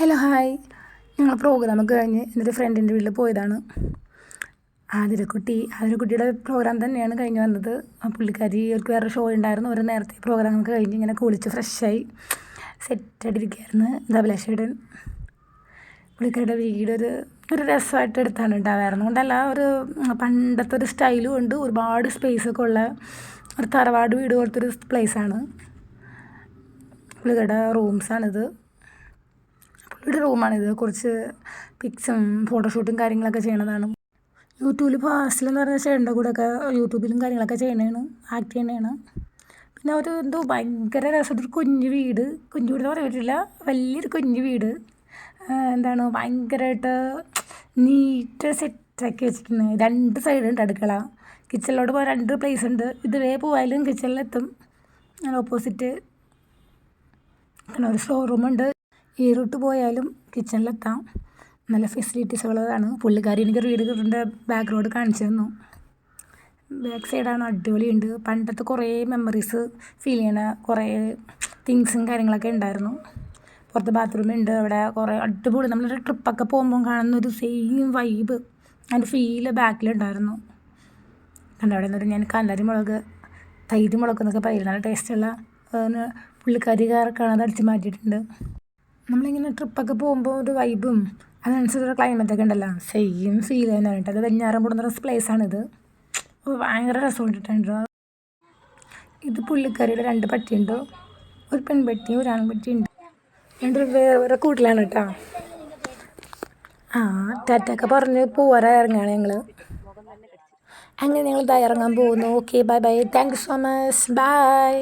Hello hi ഞങ്ങൾ programme കഴിഞ്ഞ് എന്റെ ഫ്രണ്ടിന്റെ വീട്ടിൽ പോയതാണ്. ആതിരക്കുട്ടി ആതിരക്കുട്ടിയുടെ പ്രോഗ്രാം തന്നെയാണ് കഴിഞ്ഞ് വന്നത്. ആ പുള്ളിക്കാരി അവർക്ക് വേറെ ഷോ ഉണ്ടായിരുന്നു. ഒരു നേരത്തെ പ്രോഗ്രാം ഒക്കെ കഴിഞ്ഞ് ഇങ്ങനെ കുളിച്ച് ഫ്രഷായി സെറ്റായിട്ടിരിക്കുകയായിരുന്നു ധബലേശ്വരൻ പുള്ളിക്കാരുടെ വീട് ഒരു രസമായിട്ട് എടുത്താണ് ഉണ്ടാവായിരുന്നു കൊണ്ടല്ല ഒരു പണ്ടത്തെ ഒരു സ്റ്റൈലും ഉണ്ട്. ഒരുപാട് സ്പേസൊക്കെ ഉള്ള ഒരു തറവാട് വീട് പോലത്തെ ഒരു പ്ലേസാണ് പുള്ളിക്കാരുടെ റൂംസാണിത് പുള്ളിയുടെ റൂമാണിത്. കുറച്ച് പിക്സും ഫോട്ടോഷൂട്ടും കാര്യങ്ങളൊക്കെ ചെയ്യണതാണ്. യൂട്യൂബിൽ ഇപ്പോൾ എന്ന് പറഞ്ഞ ചേട്ടന്റെ കൂടെയൊക്കെ യൂട്യൂബിലും കാര്യങ്ങളൊക്കെ ചെയ്യണതാണ് ആക്ട് ചെയ്യണതാണ് പിന്നെ ഒരു എന്തോ ഭയങ്കര രസമായിട്ടൊരു കുഞ്ഞു വീട്. കുഞ്ഞു വീട് എന്ന് പറയാൻ പറ്റില്ല വലിയൊരു കുഞ്ഞു വീട്. എന്താണ് ഭയങ്കരമായിട്ട് നീറ്റ് സെറ്റാക്കി വെച്ചിരിക്കുന്നത് രണ്ട് സൈഡുണ്ട് അടുക്കള. കിച്ചണിലോട്ട് പോകാൻ രണ്ട് പ്ലേസ് ഉണ്ട്. ഇതുവരെ പോയാലും കിച്ചണിലെത്തും. ഓപ്പോസിറ്റ് ഒരു സ്റ്റോർ റൂമുണ്ട് ഈ പോയാലും കിച്ചണിലെത്താം നല്ല ഫെസിലിറ്റീസ് ഉള്ളതാണ്. പുള്ളിക്കാരി എനിക്ക് വീട് കിട്ടുന്ന ബാക്ക് റോഡ് കാണിച്ചു തന്നു. ബാക്ക് സൈഡാണ് അടിപൊളിയുണ്ട്. പണ്ടത്തെ കുറേ മെമ്മറീസ് ഫീൽ ചെയ്യണ കുറേ തിങ്സും കാര്യങ്ങളൊക്കെ ഉണ്ടായിരുന്നു. പുറത്ത് ബാത്റൂം ഉണ്ട് അവിടെ കുറേ അടിപൊളി. നമ്മളൊരു ട്രിപ്പൊക്കെ പോകുമ്പോൾ കാണുന്ന ഒരു സെയിം വൈബ് അതിന്റെ ഫീൽ ബാക്കിലുണ്ടായിരുന്നു കണ്ട? അവിടെ നിന്നൊരു ഞാൻ കാന്താരി മുളക് തൈര് മുളക് എന്നൊക്കെ പറയുന്നത് നല്ല ടേസ്റ്റുള്ള പുള്ളിക്കാരി കാണാതെ അടിച്ച് മാറ്റിയിട്ടുണ്ട്. നമ്മളിങ്ങനെ ട്രിപ്പൊക്കെ പോകുമ്പോൾ ഒരു വൈബും അതിനനുസരിച്ചുള്ള ക്ലൈമറ്റൊക്കെ ഉണ്ടല്ലോ. സെയിം ഫീൽ തന്നെയാണ് അത് വെഞ്ഞാറം വെഞ്ഞാറമ്പുടുന്ന പ്ലേസാണിത് ഭയങ്കര രസമുണ്ടിട്ടുണ്ട് ഇത് പുള്ളിക്കറിയുടെ രണ്ട് പട്ടിയുണ്ട്. ഒരു പെൺപട്ടിയും ഒരു ആൺപട്ടിയുണ്ട് രണ്ട് വേറെ വേറെ കൂട്ടിലാണ് കേട്ടോ ആ ടാറ്റൊക്കെ പറഞ്ഞ് പോരാ ഇറങ്ങുകയാണ് ഞങ്ങൾ അങ്ങനെ ഞങ്ങൾ ഇതാ ഇറങ്ങാൻ പോകുന്നു. Okay bye bye thank you so much bye